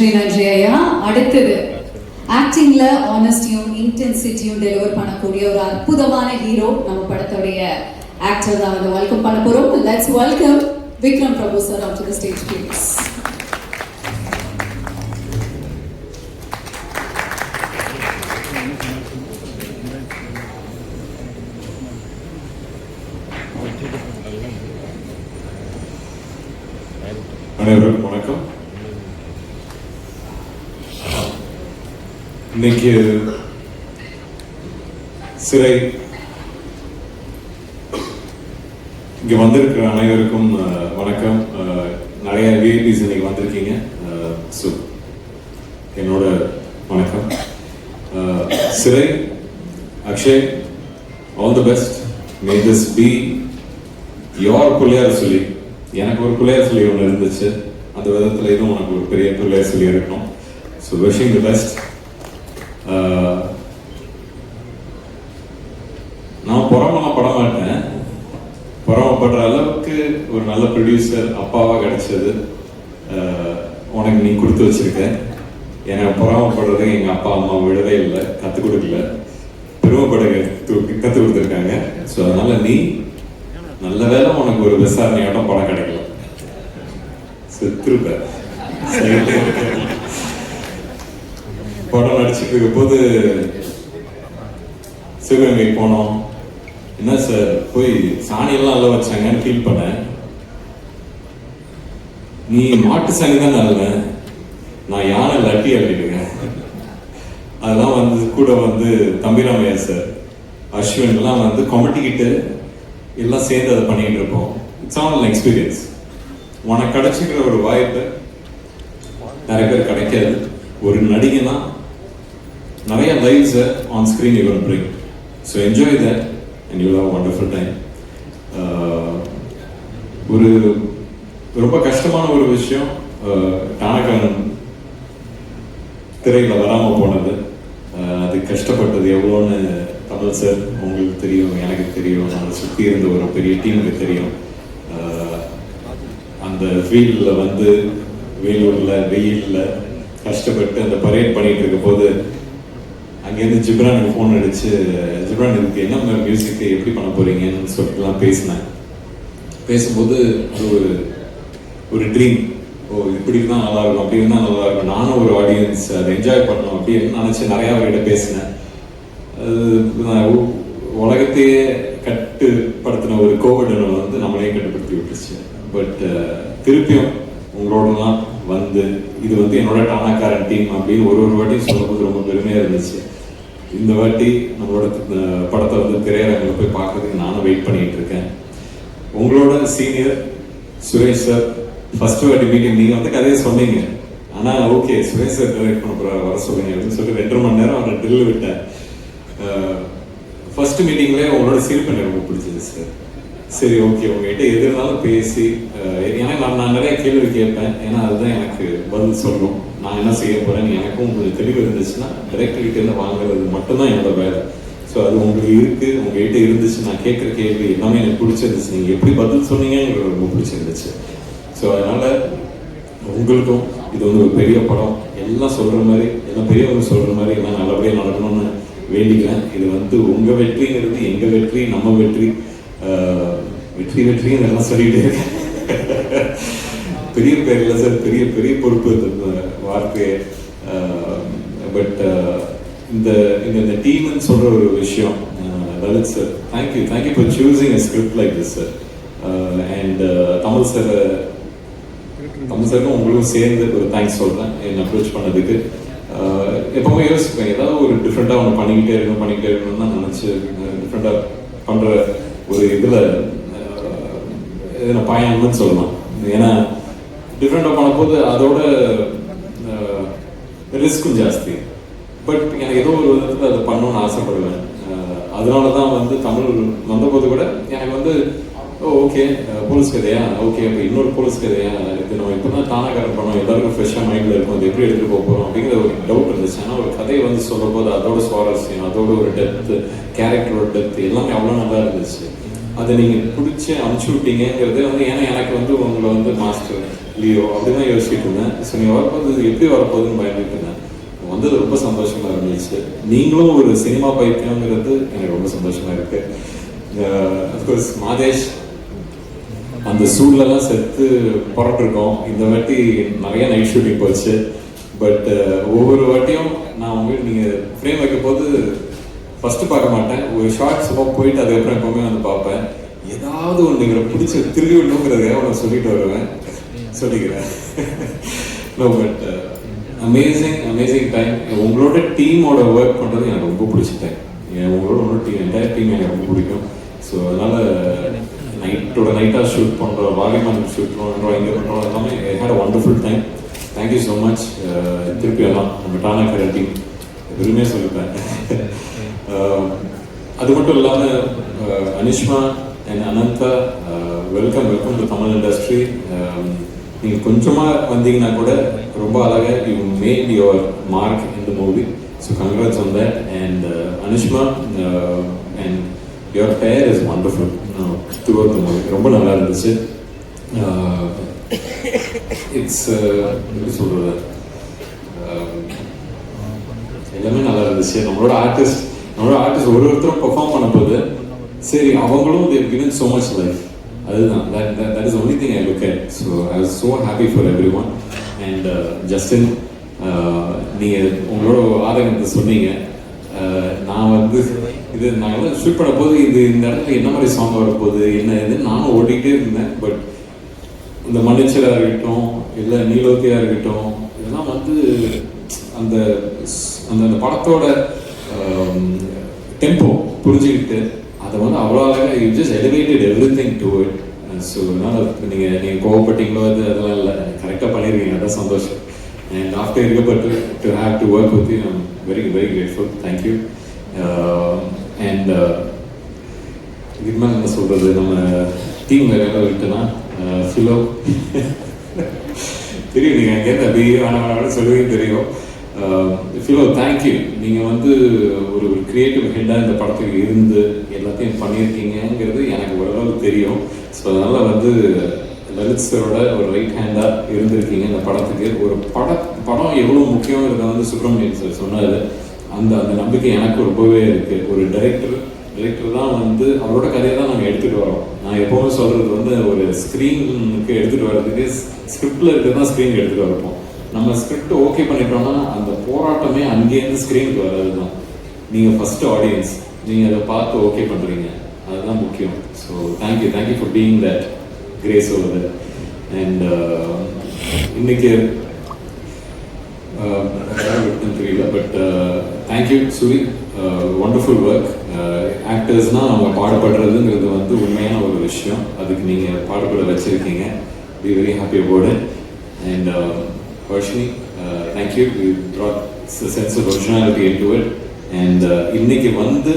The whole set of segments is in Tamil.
நன்றி நன்றி ஐயா. அடுத்தது ஆக்டிங்ல ஆனஸ்டியும் இன்டென்சிட்டியும் டெலிவர் பண்ணக்கூடிய ஒரு அற்புதமான ஹீரோ நம்ம படத்துடைய ஆக்டர் தான் வந்து வெல்கம் பண்ண போறோம். Let's welcome Vikram Prabhu sir off to stage please அனைவருக்கும் வணக்கம் இன்னைக்கு சிறை இங்க வந்திருக்கிற அனைவருக்கும் வணக்கம். நிறைய விஐபிஸ் இன்னைக்கு வந்திருக்கீங்க. ஸோ என்னோட வணக்கம். சிறை Akshay all the best may this be your Pillaiyar சொல்லி எனக்கு ஒரு பிள்ளையார் சொல்லி ஒன்று இருந்துச்சு. அந்த விதத்தில் இதுவும் உனக்கு ஒரு பெரிய பிள்ளையார் சொல்லி இருக்கணும் ஸோ விஷிங் தி பெஸ்ட் நான் புறமெல்லாம் பட மாட்டேன் புறமப்படுற அளவுக்கு ஒரு நல்ல ப்ரொடியூசர் அப்பாவா கிடைச்சது. உனக்கு நீ கொடுத்து வச்சிருக்க. எனக்கு புறாமப்படுறது எங்க அப்பா அம்மா விடவே இல்லை கற்றுக் கொடுக்கல. பெருமைப்பட கற்றுக் கொடுத்துருக்காங்க. ஸோ அதனால நீ நல்ல வேலை உனக்கு ஒரு விசாரணையாட்டம் படம் கிடைக்கல. செத்துருப்ப. படம் இருக்கும்போது சிவகங்கைக்கு சிவகங்கை போனோம். என்ன சார் போய் சாணியெல்லாம் நல்லா வச்சாங்கன்னு ஃபீல் பண்ணேன். நீ மாட்டு சாணி தான் நல்ல நான் யானை லட்டி அள்ளிடுங்க அதெல்லாம் வந்து கூட வந்து தம்பிராமையா சார் அஸ்வின்லாம் எல்லாம் வந்து கொமட்டிக்கிட்டு எல்லாம் சேர்ந்து அதை பண்ணிட்டு இருப்போம். இட்ஸ் ஆன் எக்ஸ்பீரியன்ஸ் உனக்கு கிடைச்சிக்கிற ஒரு வாய்ப்பு நிறைய பேர் கிடைக்காது. ஒரு நடிகனா நிறைய லைவ்ஸை on screen you will bring so enjoy that and you have wonderful time ஒரு ரொம்ப கஷ்டமான ஒரு விஷயம் uh, டானகன் திரையில் வராமல் போனது. Uh, அது கஷ்டப்பட்டது எவ்வளோன்னு தமிழ் சார் உங்களுக்கு தெரியும் எனக்கு தெரியும். அதை சுற்றி இருந்த ஒரு பெரிய டீமுக்கு தெரியும். Uh, அந்த ஃபீல்டில் வந்து வேலூரில் வெயிலில் கஷ்டப்பட்டு அந்த பரேட் பண்ணிகிட்டு இருக்கும் போது அங்கேருந்து ஜிப்ரானுக்கு ஃபோன் அடிச்சு ஜிப்ரான் இதுக்கு என்ன மியூசிக் எப்படி பண்ண போறீங்கன்னு சொல்லிட்டுலாம் பேசினேன். பேசும்போது அது ஒரு ஒரு ட்ரீம் ஓ இப்படி இருந்தால் நல்லா இருக்கும் அப்படி இருந்தால் நல்லா இருக்கும். நானும் ஒரு ஆடியன்ஸ் அதை என்ஜாய் பண்ணணும் அப்படின்னு நினச்சி நிறையா அவர்கிட்ட பேசினேன். அது நான் உலகத்தையே கட்டுப்படுத்தின ஒரு கோவிட் வந்து நம்மளையும் கட்டுப்படுத்தி விட்டுருச்சு. பட் திருப்பியும் உங்களோடலாம் வந்து இது வந்து என்னோட டானாக்காரன் டீம் அப்படின்னு ஒரு ஒரு வாட்டியும் சொல்லும்போது ரொம்ப பெருமையாக இருந்துச்சு. இந்த வாட்டி நம்மளோட படத்தை வந்து திரையரங்கில் போய் பார்க்கறதுக்கு நானும் வெயிட் பண்ணிட்டு இருக்கேன். உங்களோட சீனியர் சுரேஷ் சார் ஃபர்ஸ்ட் வாட்டி மீட்டிங் நீங்க வந்து கதையை சொன்னீங்க. ஆனா ஓகே சுரேஷ் சார் டைரக்ட் பண்ண போறாரு வர சொல்லுங்க அப்படின்னு சொல்லிட்டு ரெண்டரை மணி நேரம் அவரை ட்ரில் விட்டேன். ஃபர்ஸ்ட் மீட்டிங்லேயே உங்களோட சிரிப்பு எனக்கு ரொம்ப பிடிச்சது சார் சரி ஓகே உங்ககிட்ட எது இருந்தாலும் பேசி ஏன்னா நான் நான் நிறைய கேள்வி கேட்பேன். ஏன்னா அதுதான் எனக்கு பதில் சொல்லும். நான் என்ன செய்ய போறேன்னு எனக்கும் கொஞ்சம் தெளிவு இருந்துச்சுன்னா டைரக்டர் வாங்குறது மட்டும்தான் என்னோட வேலை. ஸோ அது உங்களுக்கு இருக்கு உங்ககிட்ட இருந்துச்சு நான் கேட்குற கேள்வி எல்லாமே எனக்கு பிடிச்சிருந்துச்சு. நீங்க எப்படி பதில் சொன்னீங்கன்னு எனக்கு ரொம்ப பிடிச்சிருந்துச்சு. ஸோ அதனால உங்களுக்கும் இது வந்து ஒரு பெரிய படம். எல்லாம் சொல்ற மாதிரி எல்லாம் பெரியவங்க சொல்ற மாதிரி எல்லாம் நல்லபடியாக நடக்கணும்னு வேண்டிக்கிறேன். இது வந்து உங்க வெற்றிங்கிறது எங்க வெற்றி நம்ம வெற்றி. வெற்றி வெற்றி நல்லா எல்லாம் சொல்லிட்டு இருக்கேன். பெரிய பேர் இல்லை சார் பெரிய பெரிய பொறுப்பு இந்த வார்த்தையை. பட் இந்த இந்த இந்த டீம்னு சொல்ற ஒரு விஷயம். Lalit sir thank you thank you for choosing a script like this sir and Tamil sir Tamil சாருக்கும் உங்களுக்கும் சேர்ந்து ஒரு தேங்க்ஸ் சொல்கிறேன் என்னை அப்ரோச் பண்ணதுக்கு. எப்பவுமே யோசிப்பேன் ஏதாவது ஒரு டிஃப்ரெண்ட்டாக ஒன்று பண்ணிக்கிட்டே இருக்கணும் பண்ணிக்கிட்டே இருக்கணும்னு தான் நினச்சி டிஃப்ரெண்ட்டாக பண்ணுற ஒரு இதில் இதில் பயணம்னு சொல்லலாம் ஏன்னா டிஃப்ரெண்டாக பண்ணும்போது அதோட ரிஸ்க்கும் ஜாஸ்தி. பட் எனக்கு ஏதோ ஒரு விதத்தில் அதை பண்ணணும்னு ஆசைப்படுவேன். அதனால தான் வந்து தமிழ் வந்தபோது கூட எனக்கு வந்து ஓ ஓகே போலீஸ் கதையா? ஓகே அப்போ இன்னொரு போலீஸ் கதையா? இது நம்ம இப்போ தான் தானாகாரம் பண்ணோம். எல்லாருக்கும் ஃப்ரெஷ்ஷாக மைண்டில் இருக்கும். அது எப்படி எடுத்துகிட்டு போக போகிறோம் அப்படிங்கிற ஒரு டவுட் இருந்துச்சு. ஆனால் ஒரு கதையை வந்து சொல்லும் போது அதோட சுவாரஸ்யம் அதோட ஒரு டெப்த்து கேரக்டரோட டெப்த் எல்லாமே அவ்வளோ நல்லா இருந்துச்சு. அதை நீங்கள் பிடிச்சி அனுப்பிச்சி விட்டீங்கிறது வந்து ஏன்னா எனக்கு வந்து உங்களை வந்து மாஸ்டர் லியோ அப்படிதான் யோசிச்சுட்டு இருந்தேன். ஸோ நீங்கள் வரப்போது எப்படி வரப்போகுதுன்னு பயந்துட்டு இருந்தேன். வந்தது ரொம்ப சந்தோஷமாக இருந்துச்சு. நீங்களும் ஒரு சினிமா பைத்தியங்கிறது எனக்கு ரொம்ப சந்தோஷமாக இருக்கு. அஃப்கோர்ஸ் மாதேஷ் அந்த சூழ்லலாம் செத்து புறப்பட்டுருக்கோம். இந்த வாட்டி நிறைய நைட் ஷூட்டிங் போச்சு. பட் uh, ஒவ்வொரு வாட்டியும் நான் உங்களுக்கு நீங்கள் ஃப்ரேம் வைக்கும் போது ஃபர்ஸ்ட் பார்க்க மாட்டேன். ஒரு ஷார்ட் சும்மா போயிட்டு அதுக்கப்புறம் எப்பவுமே வந்து பார்ப்பேன். ஏதாவது ஒன்று இவரை பிடிச்ச திரும்பி விடணுங்கிறதுக்காக அவனை சொல்லிட்டு வருவேன். சொல்லிக்கிறேன். No but amazing amazing time உங்களோட டீமோட ஒர்க் பண்ணுறது எனக்கு ரொம்ப பிடிச்ச டைம் உங்களோட ஒன்று டீம் என்டையர் டீம் எனக்கு ரொம்ப பிடிக்கும். ஸோ அதனால் நைட்டோட நைட்டாக ஷூட் பண்ணுறோம் வாலிமான் ஷூட் பண்ணுறோம் இங்கே பண்ணுறோம் எல்லாமே had a wonderful time thank you so much திருப்பி எல்லாம் நம்ம டானா கரல் டீம் பெருமையாக சொல்லிப்பேன். Um, அது மட்டும் இல்லாமல் Anishma and Anantha welcome welcome to Tamil industry நீங்கள் கொஞ்சமாக வந்தீங்கன்னா கூட ரொம்ப அழகாக யூ மேட் யுவர் மார்க் இந்த movie so congrats on that and Anushma and your pair is wonderful throughout the movie ரொம்ப நல்லா இருந்துச்சு. Uh, இட்ஸ் uh, எப்படி சொல்கிறது um, எல்லாமே நல்லா இருந்துச்சு. நம்மளோட ஆர்டிஸ்ட் நம்மளோட ஆர்டிஸ்ட் ஒரு ஒருத்தரும் பெர்ஃபார்ம் பண்ணும்போது சரி அவங்களும் they've given so much life அதுதான். That that is only thing I look at so I was so happy for everyone and Justin நீங்கள் உங்களோட ஆதங்கத்தை சொன்னீங்க. Uh, நான் வந்து இது நாங்கள் ஷூட் பண்ண போது இது இந்த இடத்துல என்ன மாதிரி சாங் வரப்போகுது என்ன இது நானும் ஓடிக்கிட்டே இருந்தேன். பட் இந்த மன்னிச்சலாக இருக்கட்டும் இல்லை நீலோக்கியாக இருக்கட்டும் இதெல்லாம் வந்து அந்த ஸ்- அந்த அந்த படத்தோட Um, டெம்போ புரிஞ்சுக்கிட்டு அதை வந்து அவ்வளோ அழகாக you just elevated everything to it so அதனால் நீங்கள் நீங்கள் கோவப்பட்டீங்களோ அது அதெல்லாம் இல்லை. கரெக்டாக பண்ணியிருக்கீங்க அதான் சந்தோஷம். And after இருக்கப்பட்டு to have to work with you very very grateful thank you and இதுக்கு மேலே என்ன சொல்கிறது நம்ம டீம் வேறு யாராவது விட்டுனா ஃபிலோ தெரியும் நீங்கள் அங்கேருந்து அப்படியே வேணாம் வேணாம்னு சொல்லுவீங்க தெரியும். ஃபிலோ தேங்க்யூ நீங்கள் வந்து ஒரு ஒரு க்ரியேட்டிவ் ஹெட்டாக இந்த படத்துக்கு இருந்து எல்லாத்தையும் பண்ணியிருக்கீங்கங்கிறது எனக்கு ஓரளவு தெரியும். ஸோ அதனால் வந்து லலித் சரோட ஒரு ரைட் ஹேண்டாக இருந்திருக்கீங்க இந்த படத்துக்கு. ஒரு பட படம் எவ்வளோ முக்கியங்கிறத வந்து சுப்பிரமணியன் சார் சொன்னார். அந்த அந்த நம்பிக்கை எனக்கு ரொம்பவே இருக்குது ஒரு டைரக்டர் டைரக்டர் தான் வந்து அவரோட கதையை தான் நாங்கள் எடுத்துகிட்டு வரோம். நான் எப்போவுமே சொல்கிறது வந்து ஒரு ஸ்க்ரீனுக்கு எடுத்துகிட்டு வர்றதுக்கு ஸ்கிரிப்டில் இருக்கிறது தான் ஸ்க்ரீனுக்கு எடுத்துகிட்டு வரப்போம் நம்ம ஸ்கிரிப்ட் ஓகே பண்ணிட்டோம்னா அந்த போராட்டமே அங்கேருந்து ஸ்க்ரீனுக்கு வர்றது தான் நீங்கள் ஃபர்ஸ்ட் ஆடியன்ஸ் நீங்கள் அதை பார்த்து ஓகே பண்ணுறீங்க அதுதான் முக்கியம். So thank you thank you for being that grace over and இன்னைக்கு uh, தெரியல but thank you Suri wonderful work ஆக்டர்ஸ்னால் அவங்க பாடுபடுறதுங்கிறது வந்து உண்மையான ஒரு விஷயம். அதுக்கு நீங்கள் பாடுபட வச்சுருக்கீங்க. We very happy about it and Varshini you. You brought sense of originality into it and இன்னைக்கு வந்து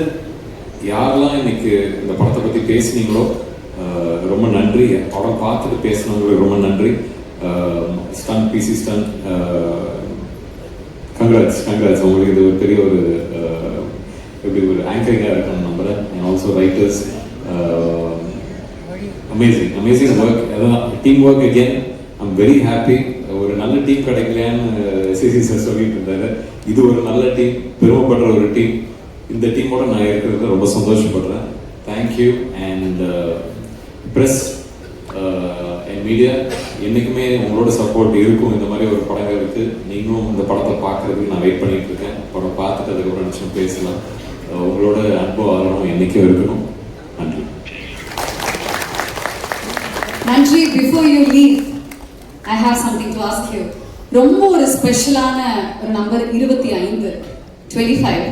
யாரெல்லாம் இன்னைக்கு இந்த படத்தை பற்றி பேசுனீங்களோ uh, ரொம்ப நன்றி. படம் பார்த்துட்டு பேசினவங்களுக்கு ரொம்ப நன்றி. ஸ்டன் பிசி ஸ்டன் கங்க்ராட்ஸ் கங்க்ராட்ஸ் உங்களுக்கு இது ஒரு பெரிய ஒரு uh, எப்படி ஒரு ஆங்கரிங்காக இருக்கணும் நம்புகிறேன் and also writers amazing amazing work அதான் team work again I'm very happy team கிடைக்கலையான்னு சிசி சார் சொல்லிட்டு இருந்தாரு. இது ஒரு நல்ல டீம் பெருமைப்படுற ஒரு டீம் இந்த டீமோட நான் இருக்கிறது ரொம்ப சந்தோஷப்படுறேன். Thank you and press N media என்றைக்குமே உங்களோட சப்போர்ட் இருக்கும். இந்த மாதிரி ஒரு படங்களுக்கு நீங்களும் இந்த படத்தை பார்க்கறதுக்கு நான் வெயிட் பண்ணிட்டு இருக்கேன். படம் பார்த்துட்டு அதுக்கப்புறம் நிமிஷம் பேசலாம். Uh, உங்களோட அன்பு ஆதரவும் என்றைக்கும் இருக்கணும். நன்றி. நன்றி. Before you leave I have something to ask you ரொம்ப ஒரு ஸ்பெஷலான ஒரு நம்பர் இருபத்தி ஐந்து டுவெண்ட்டி ஃபைவ்